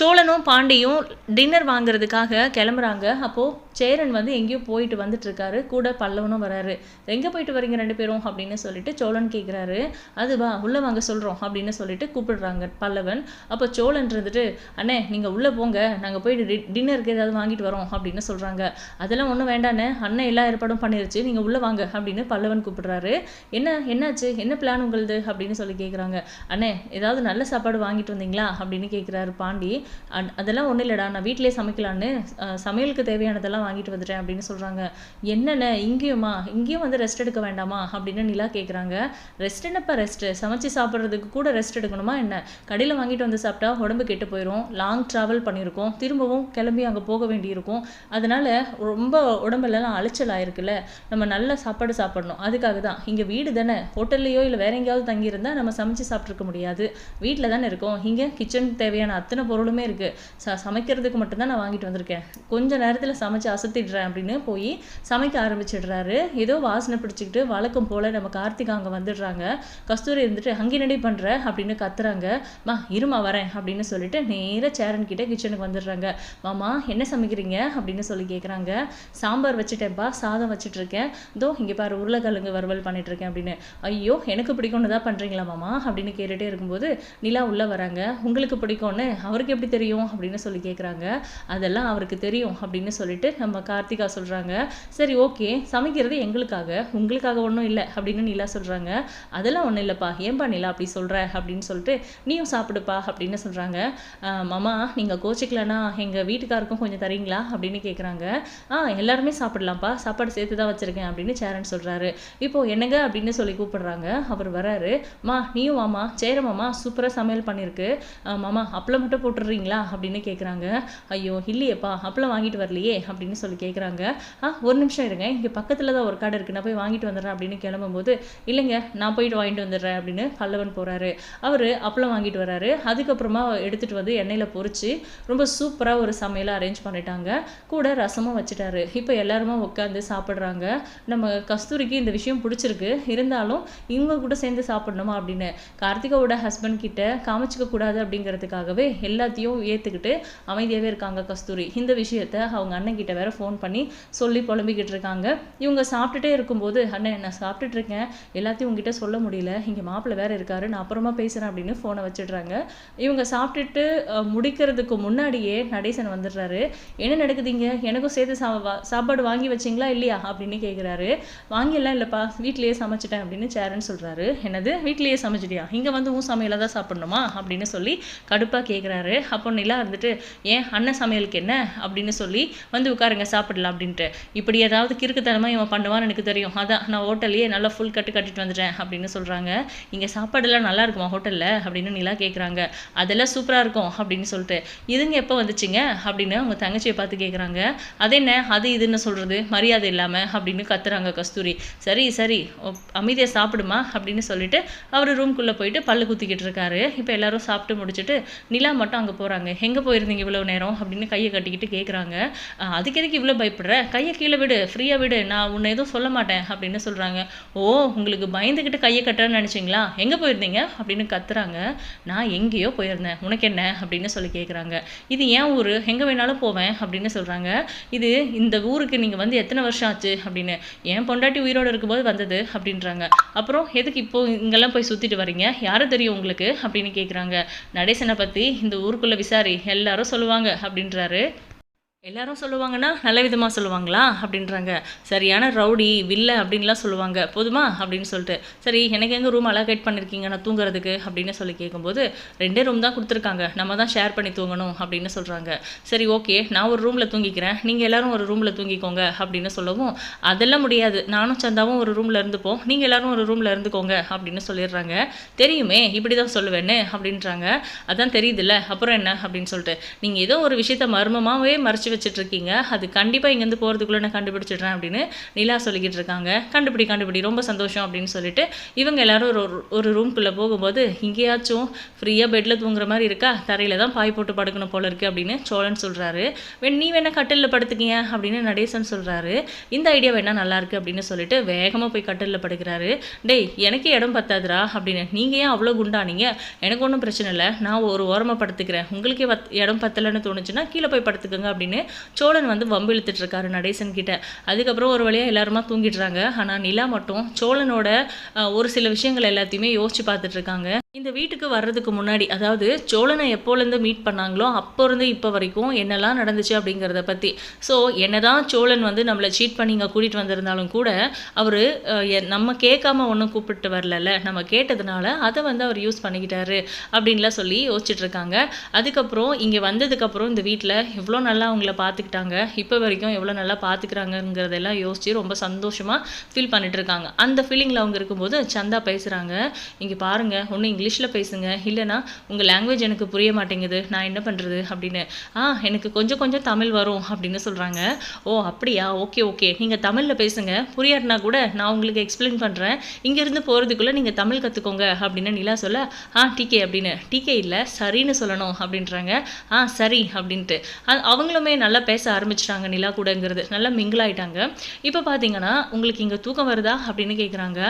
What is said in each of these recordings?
சோழனும் பாண்டியும் டின்னர் வாங்குறதுக்காக கிளம்புறாங்க. அப்போது சேரன் வந்து எங்கேயோ போயிட்டு வந்துட்டுருக்காரு. கூட பல்லவனும் வராரு. எங்கே போயிட்டு வரீங்க ரெண்டு பேரும்? அப்படின்னு சொல்லிட்டு சோழன் கேட்குறாரு அதுவா உள்ளே வாங்க சொல்கிறோம் அப்படின்னு சொல்லிட்டு கூப்பிடுறாங்க பல்லவன். அப்போ சோழன் இருந்துட்டு அண்ணே நீங்கள் உள்ளே போங்க. நாங்கள் போயிட்டு டி- டின்னருக்கு ஏதாவது வாங்கிட்டு வரோம் அப்படின்னு சொல்கிறாங்க அதெல்லாம் ஒன்றும் வேண்டாண்ணே. அண்ணன் எல்லா ஏற்பாடும் பண்ணிருச்சு. நீங்கள் உள்ளே வாங்க அப்படின்னு பல்லவன் கூப்பிடுறாரு. என்ன என்னாச்சு? என்ன பிளான் உங்களுது? அப்படின்னு சொல்லி கேட்குறாங்க அண்ணே ஏதாவது நல்ல சாப்பாடு வாங்கிட்டு வந்தீங்களா? அப்படின்னு கேட்குறாரு பாண்டி. அதெல்லாம் ஒன்றும் இல்லைடா நான் வீட்டிலே சமைக்கலான்னு சமையலுக்கு தேவையானதெல்லாம் வாங்கிட்டு வந்துட்டேன் அப்படின்னு சொல்கிறாங்க என்னென்ன இங்கேயுமா இங்கேயும் வந்து ரெஸ்ட் எடுக்க வேண்டாமா அப்படின்னு நிலா கேட்குறாங்க ரெஸ்ட் என்னப்பா ரெஸ்ட்டு சமைச்சு சாப்பிட்றதுக்கு கூட ரெஸ்ட் எடுக்கணுமா என்ன? கடையில் வாங்கிட்டு வந்து சாப்பிட்டா உடம்பு கெட்டு போயிடும் லாங் ட்ராவல் பண்ணியிருக்கோம். திரும்பவும் கிளம்பி அங்கே போக வேண்டியிருக்கும். அதனால் ரொம்ப உடம்பெல்லாம் அலைச்சல் ஆயிருக்குல்ல. நம்ம நல்ல சாப்பாடு சாப்பிடணும். அதுக்காக தான். இங்கே வீடு தானே. ஹோட்டல்லையோ இல்லை வேற எங்கேயாவது தங்கியிருந்தால் நம்ம சமைச்சு சாப்பிட்ருக்க முடியாது. வீட்டில் தானே இருக்கோம். இங்கே கிச்சன் தேவையான அத்தனை பொருளும் இருக்குது ச சமைக்கிறதுக்கு மட்டும்தான் நான் வாங்கிட்டு வந்திருக்கேன். கொஞ்ச நேரத்தில் சமைச்சு அசத்திடுறேன் அப்படின்னு போய் சமைக்க ஆரம்பிச்சிடுறாரு. ஏதோ வாசனை பிடிச்சிக்கிட்டு வழக்கம் போல் நம்ம கார்த்திக் அங்கே வந்துடுறாங்க. கஸ்தூரி இருந்துட்டு அங்கே நடி பண்ணுற அப்படின்னு கத்துறாங்க. மா இருமா வரேன் அப்படின்னு சொல்லிட்டு நேராக சேரன் கிட்டே கிச்சனுக்கு வந்துடுறாங்க. மாமா என்ன சமைக்கிறீங்க? அப்படின்னு சொல்லி கேட்குறாங்க சாம்பார் வச்சுட்டேன்ப்பா சாதம் வச்சுட்டு இருக்கேன் இதோ இங்கே பாரு உருளைக்கிழங்கு வறுவல் பண்ணிட்டு இருக்கேன் அப்படின்னு. ஐயோ எனக்கு பிடிக்கும்னு தான் பண்ணுறீங்களா மாமா? அப்படின்னு கேட்டுகிட்டே இருக்கும்போது நிலா உள்ளே வராங்க. உங்களுக்கு பிடிக்கும்னு? அவருக்கு எப்படி தெரியும் அப்படின்னு சொல்லி கேட்குறாங்க அதெல்லாம் அவருக்கு தெரியும் அப்படின்னு சொல்லிட்டு நம்ம கார்த்திகா சொல்கிறாங்க சரி ஓகே சமைக்கிறது எங்களுக்காக உங்களுக்காக ஒன்றும் இல்லை அப்படின்னு நிலா சொல்கிறாங்க அதெல்லாம் ஒன்றும் இல்லைப்பா ஏன்பா நிலா அப்படி சொல்கிற அப்படின்னு சொல்லிட்டு நீயும் சாப்பிடுப்பா அப்படின்னு சொல்கிறாங்க மாமா நீங்கள் கோச்சிக்கலனா எங்கள் வீட்டுக்காருக்கும் கொஞ்சம் தரீங்களா அப்படின்னு கேட்குறாங்க ஆ எல்லாருமே சாப்பிடலாம்ப்பா சாப்பாடு சேர்த்து தான் வச்சுருக்கேன் அப்படின்னு சேரன் சொல்கிறாரு இப்போது என்னங்க அப்படின்னு சொல்லி கூப்பிடுறாங்க. அவர் வராரு மா நீயும் மாமா சேர மாமா சூப்பராக சமையல் பண்ணியிருக்கு ஆ, மாமா அப்பளம் மட்டும் சொல்கிறீங்களா அப்படின்னு கேட்குறாங்க ஐயோ இல்லையேப்பா அப்போலாம் வாங்கிட்டு வரலையே அப்படின்னு சொல்லி கேட்குறாங்க ஆ ஒரு நிமிஷம் இருங்க இங்கே பக்கத்தில் தான் ஒரு கடை இருக்குது நான் போய் வாங்கிட்டு வந்துடுறேன் அப்படின்னு கிளம்பும்போது இல்லைங்க நான் போயிட்டு வாங்கிட்டு வந்துடுறேன் அப்படின்னு பல்லவன் போகிறாரு அவர் அப்பளம் வாங்கிட்டு வராரு. அதுக்கப்புறமா எடுத்துகிட்டு வந்து எண்ணெயில் பொறிச்சு ரொம்ப சூப்பராக ஒரு சமையலை அரேஞ்ச் பண்ணிட்டாங்க. கூட ரசமும் வச்சுட்டாரு. இப்போ எல்லாருமே உட்காந்து சாப்பிட்றாங்க. நம்ம கஸ்தூரிக்கு இந்த விஷயம் பிடிச்சிருக்கு. இருந்தாலும் இவங்க கூட சேர்ந்து சாப்பிடணுமா அப்படின்னு? கார்த்திகாவோட ஹஸ்பண்ட் கிட்ட காமிச்சிக்க கூடாது அப்படிங்கிறதுக்காகவே எல்லாத்தையும் ஏற்றுக்கிட்டு அமைதியாகவே இருக்காங்க கஸ்தூரி. இந்த விஷயத்த அவங்க அண்ணன்கிட்ட வேற ஃபோன் பண்ணி சொல்லி புலம்பிக்கிட்டு இருக்காங்க. இவங்க சாப்பிட்டுட்டே இருக்கும்போது அண்ணன் நான் சாப்பிட்டுட்டு இருக்கேன். எல்லாத்தையும் உங்ககிட்ட சொல்ல முடியல. இங்கே மாப்பிள்ளை வேற இருக்காரு. நான் அப்புறமா பேசுகிறேன் அப்படின்னு ஃபோனை வச்சிடுறாங்க. இவங்க சாப்பிட்டுட்டு முடிக்கிறதுக்கு முன்னாடியே நடேசன் வந்துடுறாரு. என்ன நடக்குதுங்க? எனக்கும் சேர்த்து சா வா- சாப்பாடு வாங்கி வச்சிங்களா இல்லையா? அப்படின்னு கேட்குறாரு வாங்கிடலாம் இல்லைப்பா. வீட்லேயே சமைச்சிட்டேன் அப்படின்னு சேரன் சொல்கிறாரு என்னது? வீட்லேயே சமைச்சிட்டியா? இங்கே வந்து உன் சமையலாக தான் சாப்பிடணுமா? அப்படின்னு சொல்லி கடுப்பாக கேட்குறாரு அப்போ நிலா இருந்துட்டு ஏன் அண்ணன் சமையலுக்கு என்ன? அப்படின்னு சொல்லி வந்து உட்காருங்க சாப்பிடலாம் அப்படின்ட்டு. இப்படி ஏதாவது கிறுக்குத்தனமாக இவன் பண்ணுவான்னு எனக்கு தெரியும். அதான் நான் ஹோட்டல்லையே நல்லா ஃபுல் கட்டு கட்டிட்டு வந்துட்டேன் அப்படின்னு சொல்கிறாங்க இங்கே சாப்பாடெல்லாம் நல்லா இருக்குமா ஹோட்டலில்? அப்படின்னு நிலா கேட்குறாங்க அதெல்லாம் சூப்பராக இருக்கும் அப்படின்னு சொல்லிட்டு. இதுங்க எப்போ வந்துச்சுங்க? அப்படின்னு அவங்க தங்கச்சியை பார்த்து கேட்குறாங்க அது என்ன? அது இதுன்னு சொல்கிறது மரியாதை இல்லாமல் அப்படின்னு கத்துறாங்க கஸ்தூரி. சரி சரி அமைதியாக சாப்பிடுமா? அப்படின்னு சொல்லிட்டு அவர் ரூம்குள்ளே போயிட்டு பல்லு குத்திக்கிட்டு இருக்காரு. இப்போ எல்லாரும் சாப்பிட்டு முடிச்சுட்டு நிலா மட்டும் அங்கே போகிறாங்க எங்கே போயிருந்தீங்க இவ்வளோ நேரம்? அப்படின்னு கையை கட்டிக்கிட்டு கேட்குறாங்க அதுக்கு எதுக்கு இவ்வளோ பயப்படுற? கையை கீழே விடு ஃப்ரீயாக விடு. நான் உன்னை எதுவும் சொல்ல மாட்டேன். அப்படின்னு சொல்கிறாங்க ஓ உங்களுக்கு பயந்துக்கிட்டு கையை கட்டுறேன்னு நினச்சிங்களா? எங்கே போயிருந்தீங்க? அப்படின்னு கத்துறாங்க. நான் எங்கேயோ போயிருந்தேன். உனக்கு என்ன? அப்படின்னு சொல்லி கேட்குறாங்க இது ஏன் ஊர்? எங்கே வேணாலும் போவேன். அப்படின்னு சொல்கிறாங்க இது இந்த ஊருக்கு நீங்கள் வந்து எத்தனை வருஷம் ஆச்சு? அப்படின்னு. என் பொண்டாட்டி உயிரோடு இருக்கும்போது வந்தது. அப்படின்றாங்க. அப்புறம் எதுக்கு இப்போ இங்கெல்லாம் போய் சுற்றிட்டு வரீங்க? யாரை தெரியும் உங்களுக்கு? அப்படின்னு கேட்குறாங்க நடேசனை பற்றி இந்த ஊருக்குள்ளே விசாரி எல்லாரும் சொல்லுவாங்க அப்படின்றாரு. எல்லாரும் சொல்லுவாங்கன்னா நல்ல விதமாக சொல்லுவாங்களா? அப்படின்றாங்க. சரியான ரவுடி வில்ல அப்படின்லாம் சொல்லுவாங்க. போதுமா? அப்படின்னு சொல்லிட்டு. சரி எனக்கு எங்கே ரூம் அலோகேட் பண்ணியிருக்கீங்க நான் தூங்குறதுக்கு? அப்படின்னு சொல்லி கேட்கும்போது ரெண்டே ரூம் தான் கொடுத்துருக்காங்க. நம்ம தான் ஷேர் பண்ணி தூங்கணும் அப்படின்னு சொல்கிறாங்க சரி ஓகே நான் ஒரு ரூமில் தூங்கிக்கிறேன். நீங்கள் எல்லாரும் ஒரு ரூமில் தூங்கிக்கோங்க அப்படின்னு சொல்லவும் அதெல்லாம் முடியாது. நானும் சந்தாவும் ஒரு ரூமில் இருந்துப்போம். நீங்கள் எல்லோரும் ஒரு ரூமில் இருந்துக்கோங்க அப்படின்னு சொல்லிடுறாங்க. தெரியுமே இப்படி தான் சொல்லுவேன்னு அப்படின்றாங்க. அதான் தெரியுதுல்ல. அப்புறம் என்ன? அப்படின்னு சொல்லிட்டு. நீங்கள் ஏதோ ஒரு விஷயத்த மர்மமாகவே மறைச்சு மறைச்சி வச்சுட்ருக்கீங்க. அது கண்டிப்பாக இங்கேருந்து போகிறதுக்குள்ளே நான் கண்டுபிடிச்சிடுறேன் அப்படின்னு நிலா சொல்லிக்கிட்டு இருக்காங்க. கண்டுபிடி கண்டுபிடி ரொம்ப சந்தோஷம் அப்படின்னு சொல்லிட்டு இவங்க எல்லாரும் ஒரு ஒரு ரூம்குள்ளே போகும்போது இங்கேயாச்சும் ஃப்ரீயாக பெட்டில் தூங்குற மாதிரி இருக்கா? தரையில் தான் பாய் போட்டு படுக்கணும் போல இருக்குது அப்படின்னு சோழன் சொல்கிறாரு வென் நீ வேணால் கட்டிலில் படுத்துக்கிங்க அப்படின்னு நடேசன் சொல்கிறாரு இந்த ஐடியா வேணால் நல்லாயிருக்கு அப்படின்னு சொல்லிட்டு வேகமாக போய் கட்டிலில் படுக்கிறாரு. டேய் எனக்கு இடம் பத்தாதுடா அப்படின்னு நீங்கள் ஏன் அவ்வளோ குண்டானீங்க? எனக்கு ஒன்றும் பிரச்சனை இல்லை. நான் ஒரு ஓரமாக படுத்துக்கிறேன். உங்களுக்கே பத் இடம் பத்தலைன்னு தோணுச்சுன்னா கீழே போய் படுத்துக்கோங்க அப்படின்னு சோழன் வந்து வம்பு இழுத்துட்டு இருக்காரு நடேசன் கிட்ட. அதுக்கப்புறம் ஒரு வழியாக எல்லாருமா தூங்கிடுறாங்க. ஆனால் நிலா மட்டும் சோழனோட ஒரு சில விஷயங்கள் எல்லாத்தையுமே யோசிச்சு பார்த்துட்டு இருக்காங்க இந்த வீட்டுக்கு வர்றதுக்கு முன்னாடி அதாவது சோழனை எப்போலேருந்து மீட் பண்ணாங்களோ அப்போ இருந்து இப்போ வரைக்கும் என்னெல்லாம் நடந்துச்சு அப்படிங்கிறத பற்றி ஸோ என்னதான் சோழன் வந்து நம்மளை சீட் பண்ணி இங்கே கூட்டிகிட்டு வந்திருந்தாலும் கூட அவர் நம்ம கேட்காம ஒன்றும் கூப்பிட்டு வரலல்ல. நம்ம கேட்டதுனால அதை வந்து அவர் யூஸ் பண்ணிக்கிட்டாரு அப்படின்லாம் சொல்லி யோசிச்சுட்ருக்காங்க அதுக்கப்புறம் இங்கே வந்ததுக்கப்புறம் இந்த வீட்டில் எவ்வளோ நல்லா அவங்கள பார்த்துக்கிட்டாங்க. இப்போ வரைக்கும் எவ்வளோ நல்லா பார்த்துக்கிறாங்கங்கிறதெல்லாம் யோசித்து ரொம்ப சந்தோஷமாக ஃபீல் பண்ணிட்டு இருக்காங்க. அந்த ஃபீலிங்கில் அவங்க இருக்கும்போது சந்தா பேசுகிறாங்க இங்கே பாருங்க ஒன்று இங்கிலீஷில் பேசுங்க. இல்லைனா உங்கள் லாங்குவேஜ் எனக்கு புரிய மாட்டேங்குது. நான் என்ன பண்ணுறது அப்படின்னு. ஆ எனக்கு கொஞ்சம் கொஞ்சம் தமிழ் வரும் அப்படின்னு சொல்கிறாங்க ஓ அப்படியா? Okay okay. நீங்கள் தமிழில் பேசுங்க. புரியாட்டினா கூட நான் உங்களுக்கு எக்ஸ்பிளைன் பண்ணுறேன் இங்கேருந்து போகிறதுக்குள்ளே நீங்கள் தமிழ் கற்றுக்கோங்க அப்படின்னு நிலா சொல்ல ஆ டிகே அப்படின்னு. டிகே இல்லை சரின்னு சொல்லணும் அப்படின்றாங்க. ஆ சரி அப்படின்ட்டு. அவங்களுமே நல்லா பேச ஆரம்பிச்சிட்டாங்க நிலா கூடங்கிறது. நல்லா மிங்கிள் ஆயிட்டாங்க. இப்போ பார்த்தீங்கன்னா உங்களுக்கு இங்கே தூக்கம் வருதா அப்படின்னு கேட்குறாங்க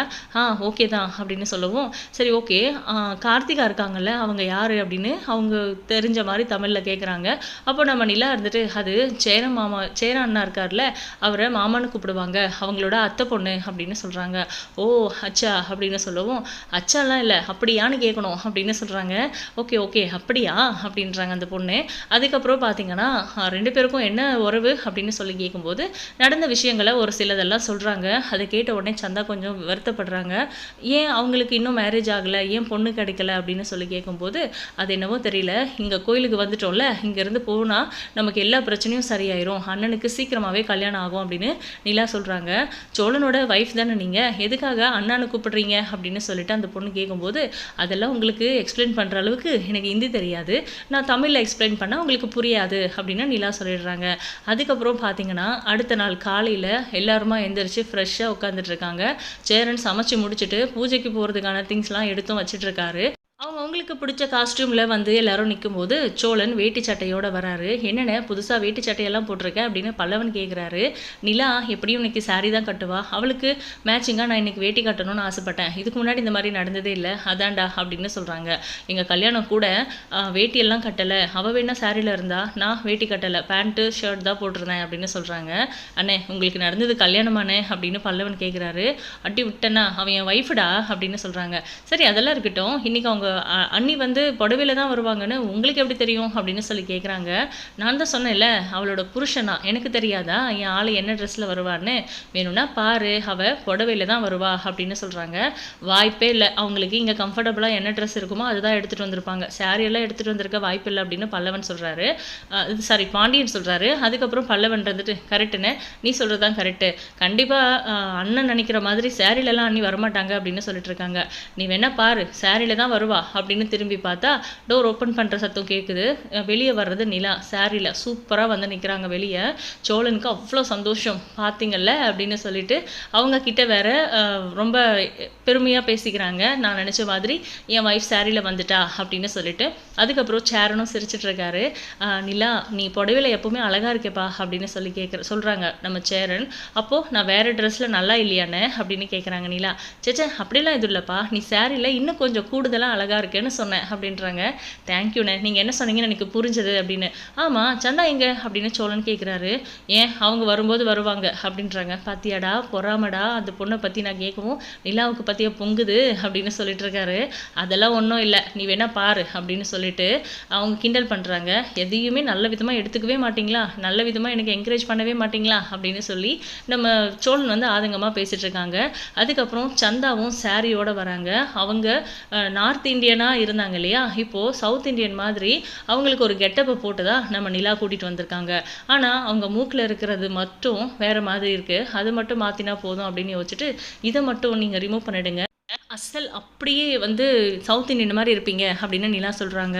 ஆ ஓகே தான் அப்படின்னு சொல்லவும் சரி ஓகே. கார்த்திகா இருக்காங்கல்ல அவங்க யார் அப்படின்னு அவங்க தெரிஞ்ச மாதிரி தமிழில் கேட்குறாங்க அப்போ நம்ம நிலா இருந்துட்டு அது சேர மாமா சேர அண்ணா இருக்கார்ல அவரை மாமான்னு கூப்பிடுவாங்க. அவங்களோட அத்தை பொண்ணு அப்படின்னு சொல்கிறாங்க ஓ அச்சா அப்படின்னு சொல்லவும் அச்சாலாம் இல்லை அப்படியான்னு கேட்கணும் அப்படின்னு சொல்கிறாங்க ஓகே ஓகே அப்படியா? அப்படின்றாங்க அந்த பொண்ணு. அதுக்கப்புறம் பார்த்தீங்கன்னா ரெண்டு பேருக்கும் என்ன உறவு அப்படின்னு சொல்லி கேட்கும்போது நடந்த விஷயங்களை ஒரு சிலதெல்லாம் சொல்கிறாங்க அதை கேட்ட உடனே சந்தா கொஞ்சம் வருத்தப்படுறாங்க. ஏன் அவங்களுக்கு இன்னும் மேரேஜ் ஆகலை? ஏன் பொண்ணு கிடைக்கல அப்படின்னு சொல்லி கேட்கும்போது அது என்னவோ தெரியல. இங்கே கோயிலுக்கு வந்துட்டோம்ல இங்கேருந்து போனால் நமக்கு எல்லா பிரச்சனையும் சரியாயிரும். அண்ணனுக்கு சீக்கிரமாகவே கல்யாணம் ஆகும் அப்படின்னு நிலா சொல்கிறாங்க சோழனோட ஒய்ஃப் தானே நீங்கள் எதுக்காக அண்ணான்னு கூப்பிடுறீங்க? அப்படின்னு சொல்லிட்டு அந்த பொண்ணு கேட்கும்போது அதெல்லாம் உங்களுக்கு எக்ஸ்பிளைன் பண்ணுற அளவுக்கு எனக்கு ஹிந்தி தெரியாது. நான் தமிழில் எக்ஸ்பிளைன் பண்ணால் உங்களுக்கு புரியாது அப்படின்னு நிலா சொல்லிடுறாங்க. அதுக்கப்புறம் பார்த்தீங்கன்னா அடுத்த நாள் காலையில் எல்லாருமா எந்திரிச்சு ஃப்ரெஷ்ஷாக உட்காந்துட்டு இருக்காங்க. சேரன் சமைச்சு முடிச்சுட்டு பூஜைக்கு போகிறதுக்கான திங்ஸ்லாம் எடுத்தும் வச்சுட்டு இருக்காரு அவங்களுக்கு பிடிச்ச காஸ்டியூமில் வந்து எல்லாரும் நிற்கும்போது சோழன் வேட்டி சட்டையோடு வராரு. என்னென்ன புதுசாக வேட்டி சட்டையெல்லாம் போட்டிருக்க அப்படின்னு பல்லவன் கேட்குறாரு நிலா எப்படியும் இன்னைக்கு saree தான் கட்டுவா? அவளுக்கு மேட்சிங்காக நான் இன்றைக்கி வேட்டி கட்டணும்னு ஆசைப்பட்டேன். இதுக்கு முன்னாடி இந்த மாதிரி நடந்ததே இல்லை. அதான்டா அப்படின்னு சொல்கிறாங்க எங்கள் கல்யாணம் கூட வேட்டியெல்லாம் கட்டலை. அவள் வேணா சாரியில் இருந்தா நான் வேட்டி கட்டலை. பேண்ட்டு ஷர்ட் தான் போட்டிருந்தேன் அப்படின்னு சொல்கிறாங்க அண்ணே உங்களுக்கு நடந்தது கல்யாணமானே அப்படின்னு பல்லவன் கேட்குறாரு அட்டி விட்டனா அவன் என் ஒய்ஃபுடா அப்படின்னு சொல்கிறாங்க சரி அதெல்லாம் இருக்கட்டும். இன்னைக்கு அவங்க அண்ணி வந்து புடவையில தான் வருவாங்கன்னு உங்களுக்கு எப்படி தெரியும் அப்படின்னு சொல்லி கேட்குறாங்க நான் தான் சொன்னேன்ல அவளோட புருஷனா? எனக்கு தெரியாதா? என் ஆள் என்ன ட்ரெஸ்ஸில் வருவான்னு வேணும்னா பாரு அவ புடவையில தான் வருவா அப்படின்னு சொல்கிறாங்க வாய்ப்பே இல்லை. அவங்களுக்கு இங்கே கம்ஃபர்டபுளாக என்ன ட்ரெஸ் இருக்குமோ அதுதான் எடுத்துகிட்டு வந்திருப்பாங்க. saree எல்லாம் எடுத்துகிட்டு வந்திருக்க வாய்ப்பு இல்லை அப்படின்னு பல்லவன் சொல்கிறாரு இது சாரி பாண்டியன் சொல்கிறாரு அதுக்கப்புறம் பல்லவன் இருந்துட்டு கரெக்டுன்னு நீ சொல்கிறது தான் கரெக்டு கண்டிப்பாக அண்ணன் நினைக்கிற மாதிரி சேரீலலாம் அண்ணி வரமாட்டாங்க அப்படின்னு சொல்லிட்டு இருக்காங்க. நீ வேணா பாரு சாரியில் தான் வருவா. அப்படின்னு திரும்பி பார்த்தா டோர் ஓப்பன் பண்ணுற சத்தம் கேட்குது வெளியே வர்றது நிலா சாரியில் சூப்பராக வந்து நிற்கிறாங்க வெளியே. சோழனுக்கு அவ்வளோ சந்தோஷம். பார்த்தீங்கல்ல அப்படின்னு சொல்லிட்டு அவங்க கிட்ட வேற ரொம்ப பெருமையாக பேசிக்கிறாங்க. நான் நினச்ச மாதிரி என் ஒய்ஃப் சாரியில் வந்துட்டா அப்படின்னு சொல்லிட்டு. அதுக்கப்புறம் சேரனும் சிரிச்சிட்ருக்காரு நிலா நீ புடவையில் எப்போவுமே அழகாக இருக்கேப்பா அப்படின்னு சொல்லி கேட்குற சொல்கிறாங்க நம்ம சேரன் அப்போது நான் வேறு ட்ரெஸ்ஸில் நல்லா இல்லையானே அப்படின்னு கேட்குறாங்க நிலா. சேச்சே அப்படிலாம் எதுவும் இல்லைப்பா. நீ சாரியில் இன்னும் கொஞ்சம் கூடுதலாக அழகாக இருக்கேன்னு சொன்னேன் அப்படின்றாங்க. தேங்க்யூண்ணே நீங்கள் என்ன சொன்னீங்கன்னு எனக்கு புரிஞ்சது அப்படின்னு. ஆமாம் சந்தா எங்க? அப்படின்னு சோழன் கேட்குறாரு ஏன்? அவங்க வரும்போது வருவாங்க அப்படின்றாங்க. பாத்தியாடா பொறாமடா? அந்த பொண்ணை பற்றி நான் கேட்கவும் நிலாவுக்கு பற்றியா பொங்குது அப்படின்னு சொல்லிட்டு இருக்காரு. அதெல்லாம் ஒன்றும் இல்லை. நீ வேணா பாரு அப்படின்னு சொல்லிட்டு அவங்க கிண்டல் பண்ணுறாங்க எதையுமே நல்ல விதமாக எடுத்துக்கவே மாட்டிங்களா? நல்ல விதமாக எனக்கு என்கரேஜ் பண்ணவே மாட்டிங்களா? அப்படின்னு சொல்லி நம்ம சோழன் வந்து ஆதங்கமாக பேசிகிட்டு இருக்காங்க. அதுக்கப்புறம் சந்தாவும் சாரியோட வராங்க. அவங்க நார்த் இந்தியனாக இருந்தாங்க இல்லையா? இப்போது சவுத் இந்தியன் மாதிரி அவங்களுக்கு ஒரு கெட்டப்பை போட்டு தான் நம்ம நிலா கூட்டிகிட்டு வந்திருக்காங்க. ஆனால் அவங்க மூக்கில் இருக்கிறது மட்டும் வேறு மாதிரி இருக்குது அது மட்டும் மாற்றினா போதும் அப்படின்னு யோசிச்சுட்டு இதை மட்டும் நீங்கள் ரிமூவ் பண்ணிடுங்க. அசல் அப்படியே வந்து சவுத் இந்தியன் மாதிரி இருப்பீங்க அப்படின்னு நிலா சொல்கிறாங்க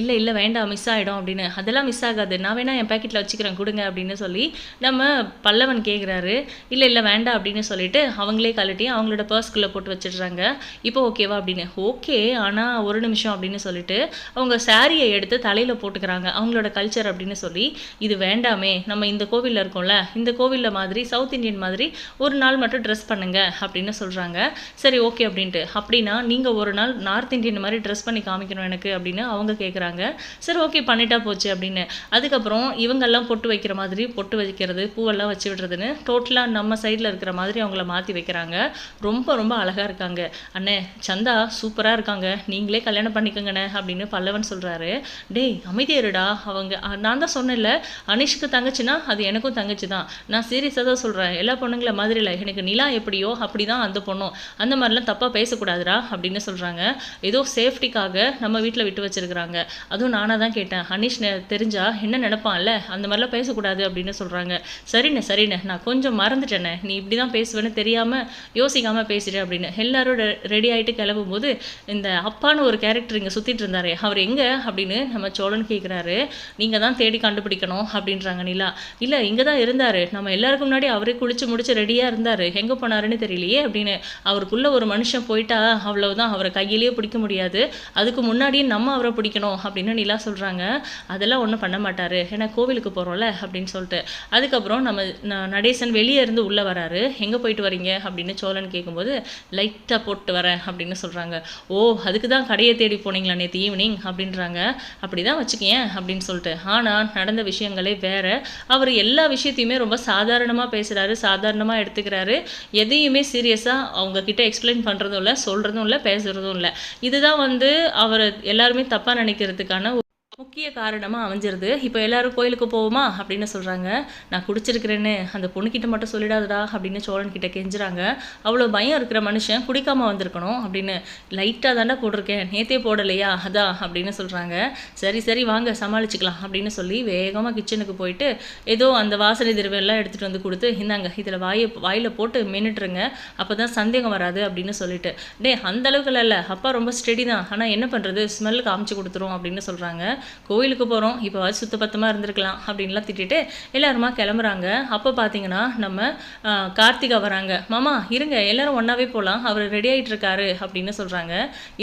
இல்லை இல்லை வேண்டாம் மிஸ் ஆகிடும் அப்படின்னு. அதெல்லாம் மிஸ் ஆகாது. நான் வேணா என் பேக்கெட்டில் வச்சுக்கிறேன் கொடுங்க அப்படின்னு சொல்லி நம்ம பல்லவன் கேட்குறாரு இல்லை இல்லை வேண்டாம் அப்படின்னு சொல்லிட்டு அவங்களே கழட்டி அவங்களோட பர்ஸ்குள்ளே போட்டு வச்சிடுறாங்க. இப்போ ஓகேவா அப்படின்னு. ஓகே ஆனால் ஒரு நிமிஷம் அப்படின்னு சொல்லிட்டு அவங்க சாரியை எடுத்து தலையில் போட்டுக்கிறாங்க. அவங்களோட கல்ச்சர் அப்படின்னு சொல்லி இது வேண்டாமே. நம்ம இந்த கோவிலில் இருக்கோம்ல இந்த கோவிலில் மாதிரி சவுத் இந்தியன் மாதிரி ஒரு நாள் மட்டும் ட்ரெஸ் பண்ணுங்க அப்படின்னு சொல்கிறாங்க சரி ஓகே அப்படின்ட்டு அப்படின்னா நீங்கள் ஒரு நாள் நார்த் இந்தியன் மாதிரி ட்ரெஸ் பண்ணி காமிக்கணும் எனக்கு அப்படின்னு அவங்க கேட்குறாங்க சரி ஓகே பண்ணிட்டா போச்சு அப்படின்னு. அதுக்கப்புறம் இவங்கெல்லாம் பொட்டு வைக்கிற மாதிரி பொட்டு வைக்கிறது பூவெல்லாம் வச்சு விடுறதுன்னு டோட்டலாக நம்ம சைடில் இருக்கிற மாதிரி அவங்கள மாற்றி வைக்கிறாங்க. ரொம்ப ரொம்ப அழகாக இருக்காங்க. அண்ணே சந்தா சூப்பராக இருக்காங்க. நீங்களே கல்யாணம் பண்ணிக்கோங்கண்ணே அப்படின்னு பல்லவன் சொல்கிறாரு டேய் அமைதியருடா அவங்க நான் தான் சொன்னேன்ல அனிஷ்க்கு தங்கச்சின்னா அது எனக்கும் தங்கச்சி தான். நான் சீரியஸாக தான் சொல்கிறேன் எல்லா பொண்ணுங்களை மாதிரி இல்லை. எனக்கு நிலா எப்படியோ அப்படி தான் அந்த பொண்ணும். அந்த மாதிரிலாம் தப்பாக பேசக்கூடாதுடா அப்படின்னு சொல்கிறாங்க ஏதோ சேஃப்டிக்காக நம்ம வீட்டில் விட்டு வச்சிருக்கிறாங்க. அதுவும் நானாக தான் கேட்டேன். ஹனிஷ் நெ- என்ன நினப்பான்ல? அந்த மாதிரிலாம் பேசக்கூடாது அப்படின்னு சொல்கிறாங்க சரிண்ணே சரிண்ணே. நான் கொஞ்சம் மறந்துட்டேனே. நீ இப்படி தான் பேசுவேன்னு தெரியாமல் யோசிக்காமல் பேசிட்டேன் அப்படின்னு. எல்லாரும் ரெடி ஆகிட்டு கிளம்பும்போது இந்த அப்பான்னு ஒரு கேரக்டர் இங்கே சுற்றிட்டு இருந்தாரே. அவர் எங்கே? அப்படின்னு நம்ம சோழன் கேட்குறாரு நீங்கள் தான் தேடி கண்டுபிடிக்கணும் அப்படின்றாங்க நிலா. இல்லை இங்கே தான் இருந்தார். நம்ம எல்லாருக்கும் முன்னாடி அவரே குளிச்சு முடிச்சு ரெடியாக இருந்தார். எங்கே போனாருன்னு தெரியலையே அப்படின்னு. அவருக்குள்ளே ஒரு மனுஷன் போயிட்டா அவ்வளவுதான் அவரை கையிலேயே பிடிக்க முடியாது. அதுக்கு முன்னாடியே நம்ம அவரை பிடிக்கணும் அப்படின்னு நிலா சொல்கிறாங்க அதெல்லாம் ஒன்றும் பண்ண மாட்டார். ஏன்னா கோவிலுக்கு போகிறோம்ல அப்படின்னு சொல்லிட்டு. அதுக்கப்புறம் நம்ம நடேசன் வெளியே இருந்து உள்ளே வராரு. எங்கே போயிட்டு வரீங்க? அப்படின்னு சோழன் கேட்கும்போது லைட்டாக போட்டு வரேன் அப்படின்னு சொல்கிறாங்க ஓ அதுக்கு தான் கடையை தேடி போனீங்களா நேற்று ஈவினிங் அப்படின்றாங்க. அப்படி தான் வச்சுக்கேன் அப்படின்னு சொல்லிட்டு. ஆனால் நடந்த விஷயங்களே வேறு. அவர் எல்லா விஷயத்தையுமே ரொம்ப சாதாரணமாக பேசுகிறாரு சாதாரணமாக எடுத்துக்கிறாரு. எதையுமே சீரியஸாக அவங்க கிட்ட எக்ஸ்பிளைன் பண்ணுறதும் இல்லை சொல்கிறதும் இல்லை பேசுகிறதும் இல்லை. இதுதான் வந்து அவர் எல்லாருமே தப்பாக நினைக்கிறதுக்கான முக்கிய காரணமாக அமைஞ்சிருது. இப்போ எல்லாரும் கோயிலுக்கு போவோமா? அப்படின்னு சொல்கிறாங்க நான் குடிச்சிருக்கிறேன்னு அந்த பொண்ணுக்கிட்ட மட்டும் சொல்லிடாதடா அப்படின்னு சோழன் கிட்ட கெஞ்சுறாங்க. அவ்வளோ பயம் இருக்கிற மனுஷன் குடிக்காம வந்திருக்கணும் அப்படின்னு லைட்டாக தாண்டா போட்டிருக்கேன். நேத்தே போடலையா? அதான் அப்படின்னு சொல்கிறாங்க சரி சரி வாங்க சமாளிச்சுக்கலாம் அப்படின்னு சொல்லி வேகமாக கிச்சனுக்கு போயிட்டு ஏதோ அந்த வாசனை எல்லாம் எடுத்துகிட்டு வந்து கொடுத்து இந்தாங்க இதில் வாயை வாயில் போட்டு மின்னுட்டுருங்க. அப்போ தான் சந்தேகம் வராது அப்படின்னு சொல்லிட்டு. டே அந்த அளவுக்கு இல்லை. அப்பா ரொம்ப ஸ்டெடி தான் ஆனால் என்ன பண்ணுறது ஸ்மெல் காமிச்சு கொடுத்துரும் அப்படின்னு சொல்கிறாங்க கோவிலுக்கு போகிறோம் இப்போ சுத்தபத்தமாக இருந்திருக்கலாம் அப்படின்லாம் திட்டிட்டு எல்லாருமா கிளம்புறாங்க. அப்போ பார்த்தீங்கன்னா நம்ம கார்த்திகா வராங்க. மாமா இருங்க எல்லாரும் ஒன்றாவே போகலாம் அவர் ரெடி ஆயிட்டு இருக்காரு அப்படின்னு சொல்கிறாங்க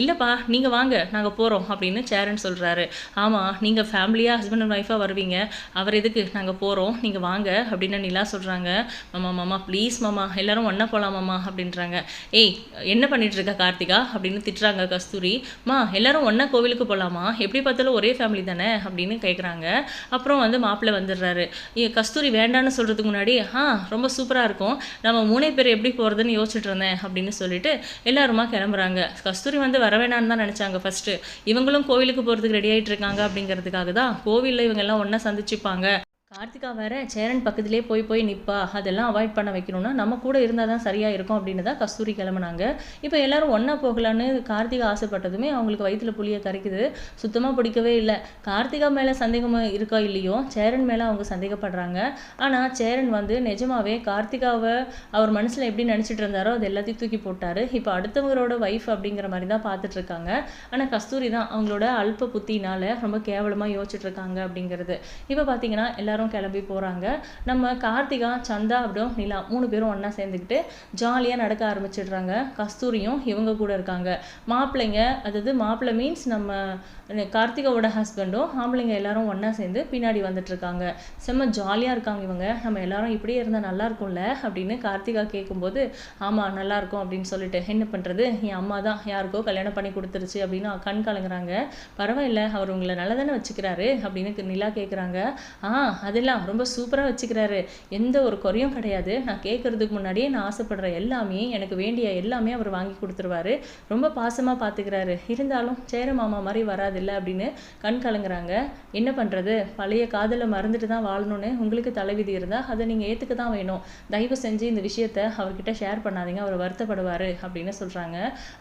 இல்லைப்பா நீங்கள் வாங்க நாங்கள் போகிறோம் அப்படின்னு சேரன் சொல்கிறாரு ஆமாம் நீங்கள் ஃபேமிலியாக ஹஸ்பண்ட் அண்ட் ஒய்ஃபாக வருவீங்க. அவர் எதுக்கு? நாங்கள் போகிறோம் நீங்கள் வாங்க அப்படின்னு நிலா சொல்கிறாங்க மாமா மாமா ப்ளீஸ் மாமா எல்லாரும் ஒன்றா போகலாம் மாமா அப்படின்றாங்க. ஏய் என்ன பண்ணிட்டு இருக்க கார்த்திகா? அப்படின்னு திட்டுறாங்க கஸ்தூரி. மா எல்லாரும் ஒன்றா கோவிலுக்கு போகலாமா எப்படி பார்த்தாலும் ஒரே ஃபேமிலி தானே அப்படின்னு கேட்குறாங்க அப்புறம் வந்து மாப்பிள்ளை வந்துடுறாரு. கஸ்தூரி வேண்டான்னு சொல்கிறதுக்கு முன்னாடி ஆ ரொம்ப சூப்பராக இருக்கும். நம்ம மூணே பேர் எப்படி போகிறதுன்னு யோசிச்சுட்டு இருந்தேன் அப்படின்னு சொல்லிட்டு எல்லாருமா கிளம்புறாங்க. கஸ்தூரி வந்து வர வேணான்னு தான் நினச்சாங்க ஃபஸ்ட்டு இவங்களும் கோவிலுக்கு போகிறதுக்கு ரெடி ஆகிட்டு இருக்காங்க அப்படிங்கிறதுக்காக தான் கோவிலில் இவங்க எல்லாம் ஒன்றா சந்திச்சுப்பாங்க. கார்த்திகா வேற சேரன் பக்கத்திலே போய் போய் நிற்பா அதெல்லாம் அவாய்ட் பண்ண வைக்கணும்னா நம்ம கூட இருந்தால் தான் சரியாக இருக்கும் அப்படின்னு தான் கஸ்தூரி கிளம்புனாங்க. இப்போ எல்லாரும் ஒன்றா போகலான்னு கார்த்திகா ஆசைப்பட்டதுமே அவங்களுக்கு வயிற்றுல புளியை கரைக்குது. சுத்தமாக பிடிக்கவே இல்லை. கார்த்திகா மேலே சந்தேகம் இருக்கா இல்லையோ? சேரன் மேலே அவங்க சந்தேகப்படுறாங்க. ஆனால் சேரன் வந்து நிஜமாவே கார்த்திகாவை அவர் மனசில் எப்படி நினச்சிட்டு இருந்தாரோ அது எல்லாத்தையும் தூக்கி போட்டார். இப்போ அடுத்தவங்களோட ஒய்ஃப் அப்படிங்கிற மாதிரி தான் பார்த்துட்டு இருக்காங்க ஆனால் கஸ்தூரி தான் அவங்களோட அல்ப புத்தினால ரொம்ப கேவலமாக யோசிச்சுட்டு இருக்காங்க அப்படிங்கிறது. இப்போ பார்த்தீங்கன்னா எல்லாரும் கிளம்பி போகிறாங்க நம்ம கார்த்திகா சந்தா அப்படியும் நிலா மூணு பேரும் ஒன்றா சேர்ந்துக்கிட்டு ஜாலியாக நடக்க ஆரம்பிச்சிடுறாங்க. கஸ்தூரியும் இவங்க கூட இருக்காங்க. மாப்பிள்ளைங்க அதாவது மாப்பிள்ளை மீன்ஸ் நம்ம கார்த்திகாவோட ஹஸ்பண்டும் ஆம்பளைங்க எல்லாரும் ஒன்றா சேர்ந்து பின்னாடி வந்துட்டு இருக்காங்க செம்ம ஜாலியாக இருக்காங்க இவங்க. நம்ம எல்லாரும் இப்படியே இருந்தால் நல்லா இருக்கும்ல? அப்படின்னு கார்த்திகா கேட்கும்போது ஆமாம் நல்லாயிருக்கும் அப்படின்னு சொல்லிட்டு என்ன பண்ணுறது என் அம்மா தான் யாருக்கோ கல்யாணம் பண்ணி கொடுத்துருச்சு அப்படின்னு கண் கலங்குறாங்க. பரவாயில்ல அவர் உங்களை நல்லா தானே வச்சுக்கிறாரு? அப்படின்னு நிலா கேட்குறாங்க ஆ அதெல்லாம் ரொம்ப சூப்பராக வச்சுக்கிறாரு. எந்த ஒரு குறையும் கிடையாது. நான் கேட்கறதுக்கு முன்னாடியே நான் ஆசைப்படுற எல்லாமே எனக்கு வேண்டிய எல்லாமே அவர் வாங்கி கொடுத்துருவாரு. ரொம்ப பாசமாக பார்த்துக்கிறாரு இருந்தாலும் சேர மாமா மாதிரி வராதில்ல அப்படின்னு கண் கலங்குறாங்க. என்ன பண்ணுறது பழைய காதலை மறந்துட்டு தான் வாழணும்னு உங்களுக்கு தலைவிதி இருந்தால் அதை நீங்கள் ஏற்றுக்க தான் வேணும். தயவு செஞ்சு இந்த விஷயத்த அவர்கிட்ட ஷேர் பண்ணாதீங்க. அவர் வருத்தப்படுவார் அப்படின்னு சொல்கிறாங்க